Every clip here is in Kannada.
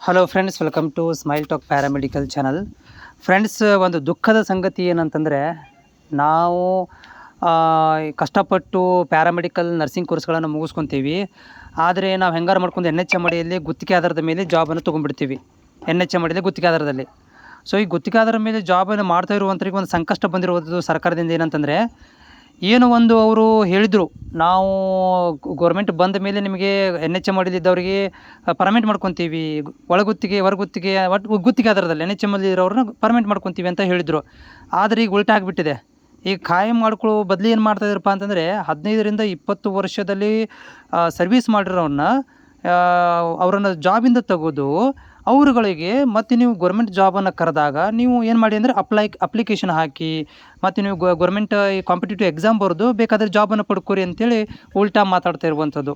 Hello friends welcome to smile talk paramedical channel friends ಒಂದು ದುಃಖದ ಸಂಗತಿ ಏನಂತಂದರೆ, ನಾವು ಕಷ್ಟಪಟ್ಟು ಪ್ಯಾರಾಮೆಡಿಕಲ್ ನರ್ಸಿಂಗ್ ಕೋರ್ಸ್ಗಳನ್ನು ಮುಗಿಸ್ಕೊತೀವಿ. ಆದರೆ ನಾವು ಹೆಂಗಾರು ಮಾಡ್ಕೊಂಡು ಎನ್ ಎಚ್ ಎಂ ಅಡಿಯಲ್ಲಿ ಗುತ್ತಿಗೆ ಆಧಾರದ ಮೇಲೆ ಜಾಬನ್ನು ತೊಗೊಂಡ್ಬಿಡ್ತೀವಿ. ಎನ್ ಎಚ್ ಎಂ ಅಡಿಯಲ್ಲಿ ಗುತ್ತಿಗೆ ಆಧಾರದಲ್ಲಿ. ಸೊ ಈ ಗುತ್ತಿಗೆ ಆಧಾರದ ಮೇಲೆ ಜಾಬನ್ನು ಮಾಡ್ತಾ ಇರುವಂಥವ್ರಿಗೆ ಒಂದು ಸಂಕಷ್ಟ ಬಂದಿರುವಂಥದ್ದು ಸರ್ಕಾರದಿಂದ ಏನಂತಂದರೆ ಏನು ಒಂದು ಅವರು ಹೇಳಿದರು, ನಾವು ಗೌರ್ಮೆಂಟ್ ಬಂದ ಮೇಲೆ ನಿಮಗೆ ಎನ್ ಎಚ್ ಎಂ ಇದ್ದವರಿಗೆ ಪರ್ಮೆಂಟ್ ಮಾಡ್ಕೊತೀವಿ. ಒಳಗುತ್ತಿಗೆ, ಹೊರಗುತ್ತಿಗೆ ಒಟ್ಟು ಗುತ್ತಿಗೆ ಆಧಾರದಲ್ಲಿ ಎನ್ ಎಚ್ ಎಂ ಅಲ್ಲಿ ಇರೋರನ್ನ ಪರ್ಮೆಂಟ್ ಮಾಡ್ಕೊತೀವಿ ಅಂತ ಹೇಳಿದರು. ಆದರೆ ಈಗ ಉಲ್ಟಾ ಆಗಿಬಿಟ್ಟಿದೆ. ಈಗ ಖಾಯಂ ಮಾಡ್ಕೊಳ್ಳೋ ಬದಲು ಏನು ಮಾಡ್ತಾ ಇದ್ದಾರಪ್ಪ ಅಂತಂದರೆ, ಹದಿನೈದರಿಂದ ಇಪ್ಪತ್ತು ವರ್ಷದಲ್ಲಿ ಸರ್ವೀಸ್ ಮಾಡಿರೋರನ್ನ ಅವರನ್ನು ಜಾಬಿಂದ ತೆಗೆದು ಅವರುಗಳಿಗೆ ಮತ್ತು ನೀವು ಗೌರ್ಮೆಂಟ್ ಜಾಬನ್ನು ಕರೆದಾಗ ನೀವು ಏನು ಮಾಡಿ ಅಂದರೆ ಅಪ್ಲೈ ಅಪ್ಲಿಕೇಶನ್ ಹಾಕಿ ಮತ್ತು ನೀವು ಗೌರ್ಮೆಂಟ್ ಕಾಂಪಿಟೇಟಿವ್ ಎಕ್ಸಾಮ್ ಬರೆದು ಬೇಕಾದರೆ ಜಾಬನ್ನು ಪಡ್ಕೊರಿ ಅಂತೇಳಿ ಉಲ್ಟಾ ಮಾತಾಡ್ತಾ ಇರುವಂಥದ್ದು.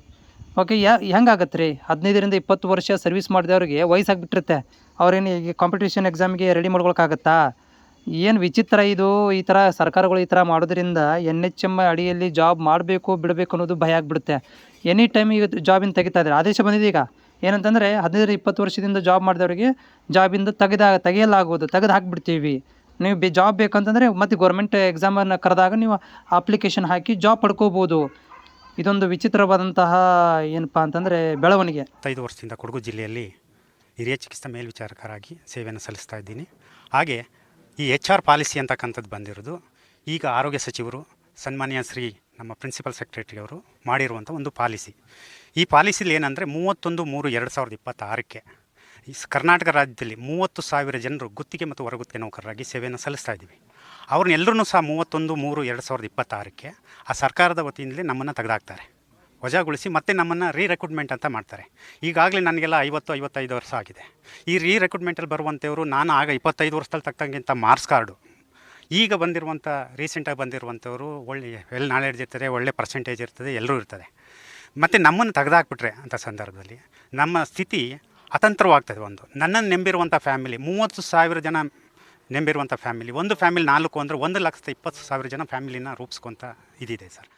ಓಕೆ ಯಾ ಹೆಂಗಾಗತ್ತೆ ರೀ ಹದಿನೈದರಿಂದ ಇಪ್ಪತ್ತು ವರ್ಷ ಸರ್ವಿಸ್ ಮಾಡಿದವ್ರಿಗೆ ವಯಸ್ಸಾಗಿಬಿಟ್ಟಿರುತ್ತೆ. ಅವ್ರೇನು ಈಗ ಕಾಂಪಿಟೇಷನ್ ಎಕ್ಸಾಮ್ಗೆ ರೆಡಿ ಮಾಡ್ಕೊಳಕ್ಕಾಗತ್ತಾ? ಏನು ವಿಚಿತ್ರ ಇದು, ಈ ಥರ ಸರ್ಕಾರಗಳು ಈ ಥರ ಮಾಡೋದ್ರಿಂದ ಎನ್ ಎಚ್ ಎಂ ಅಡಿಯಲ್ಲಿ ಜಾಬ್ ಮಾಡಬೇಕು, ಬಿಡಬೇಕು ಅನ್ನೋದು ಭಯ ಆಗಿಬಿಡುತ್ತೆ. ಎನಿ ಟೈಮ್ ಈಗ ಜಾಬಿಂದ ತೆಗಿತಾ ಇದ್ದಾರೆ. ಆದೇಶ ಬಂದಿದೆ ಈಗ. ಏನಂತಂದರೆ ಹದಿನೈದು ಇಪ್ಪತ್ತು ವರ್ಷದಿಂದ ಜಾಬ್ ಮಾಡಿದವರಿಗೆ ಜಾಬಿಂದ ತೆಗೆದ, ತೆಗೆಯಲಾಗುವುದು. ತೆಗೆದು ಹಾಕ್ಬಿಡ್ತೀವಿ. ನೀವು ಬಿ ಜಾಬ್ ಬೇಕಂತಂದರೆ ಮತ್ತು ಗೌರ್ಮೆಂಟ್ ಎಕ್ಸಾಮನ್ನು ಕರೆದಾಗ ನೀವು ಅಪ್ಲಿಕೇಶನ್ ಹಾಕಿ ಜಾಬ್ ಪಡ್ಕೋಬೋದು. ಇದೊಂದು ವಿಚಿತ್ರವಾದಂತಹ ಏನಪ್ಪ ಅಂತಂದರೆ ಬೆಳವಣಿಗೆ. ಐದು ವರ್ಷದಿಂದ ಕೊಡಗು ಜಿಲ್ಲೆಯಲ್ಲಿ ಹಿರಿಯ ಚಿಕಿತ್ಸಾ ಮೇಲ್ವಿಚಾರಕರಾಗಿ ಸೇವೆಯನ್ನು ಸಲ್ಲಿಸ್ತಾ ಇದ್ದೀನಿ. ಹಾಗೆ ಈ ಎಚ್ ಆರ್ ಪಾಲಿಸಿ ಅಂತಕ್ಕಂಥದ್ದು ಬಂದಿರೋದು. ಈಗ ಆರೋಗ್ಯ ಸಚಿವರು ಸನ್ಮಾನ್ಯ ಶ್ರೀ ನಮ್ಮ ಪ್ರಿನ್ಸಿಪಲ್ ಸೆಕ್ರೆಟರಿ ಅವರು ಮಾಡಿರುವಂಥ ಒಂದು ಪಾಲಿಸಿ. ಈ ಪಾಲಿಸಿಲಿ ಏನಂದರೆ ಮೂವತ್ತೊಂದು ಮೂರು ಎರಡು ಸಾವಿರದ ಇಪ್ಪತ್ತಾರಕ್ಕೆ ಈ ಕರ್ನಾಟಕ ರಾಜ್ಯದಲ್ಲಿ ಮೂವತ್ತು ಸಾವಿರ ಜನರು ಗುತ್ತಿಗೆ ಮತ್ತು ಹೊರಗುತ್ತಿಗೆ ನೌಕರರಾಗಿ ಸೇವೆಯನ್ನು ಸಲ್ಲಿಸ್ತಾ ಇದ್ದೀವಿ. ಅವ್ರನ್ನೆಲ್ಲರೂ ಸಹ ಮೂವತ್ತೊಂದು ಮೂರು ಎರಡು ಸಾವಿರದ ಇಪ್ಪತ್ತಾರಕ್ಕೆ ಆ ಸರ್ಕಾರದ ವತಿಯಿಂದಲೇ ನಮ್ಮನ್ನು ತೆಗೆದಾಕ್ತಾರೆ. ವಜಾಗೊಳಿಸಿ ಮತ್ತೆ ನಮ್ಮನ್ನು ರೀ ರೆಕ್ರೂಟ್ಮೆಂಟ್ ಅಂತ ಮಾಡ್ತಾರೆ. ಈಗಾಗಲೇ ನನಗೆಲ್ಲ ಐವತ್ತು, ಐವತ್ತೈದು ವರ್ಷ ಆಗಿದೆ. ಈ ರೀ ರೆಕ್ರೂಟ್ಮೆಂಟಲ್ಲಿ ಬರುವಂಥವರು ನಾನು ಆಗ ಇಪ್ಪತ್ತೈದು ವರ್ಷದಲ್ಲಿ ತಕ್ಕಂಗಿಂತ ಮಾರ್ಕ್ಸ್ ಕಾರ್ಡು ಈಗ ಬಂದಿರುವಂಥ, ರೀಸೆಂಟಾಗಿ ಬಂದಿರುವಂಥವ್ರು ಒಳ್ಳೆ ವೆಲ್ ನಾಲೆಡ್ಜ್ ಇರ್ತದೆ, ಒಳ್ಳೆ ಪರ್ಸೆಂಟೇಜ್ ಇರ್ತದೆ, ಎಲ್ಲರೂ ಇರ್ತದೆ. ಮತ್ತು ನಮ್ಮನ್ನು ತೆಗೆದಾಕ್ಬಿಟ್ರೆ ಅಂಥ ಸಂದರ್ಭದಲ್ಲಿ ನಮ್ಮ ಸ್ಥಿತಿ ಅತಂತ್ರವಾಗ್ತದೆ ಒಂದು. ನನ್ನನ್ನು ನೆಂಬಿರುವಂಥ ಫ್ಯಾಮಿಲಿ ಮೂವತ್ತು ಸಾವಿರ ಜನ ನೆಂಬಿರುವಂಥ ಫ್ಯಾಮಿಲಿ ಒಂದು ಫ್ಯಾಮಿಲಿ ನಾಲ್ಕು ಅಂದರೆ ಒಂದು ಲಕ್ಷದ ಇಪ್ಪತ್ತು ಸಾವಿರ ಜನ ಫ್ಯಾಮಿಲಿನ ರೂಪಿಸ್ಕೊಂತ ಇದಿದೆ ಸರ್.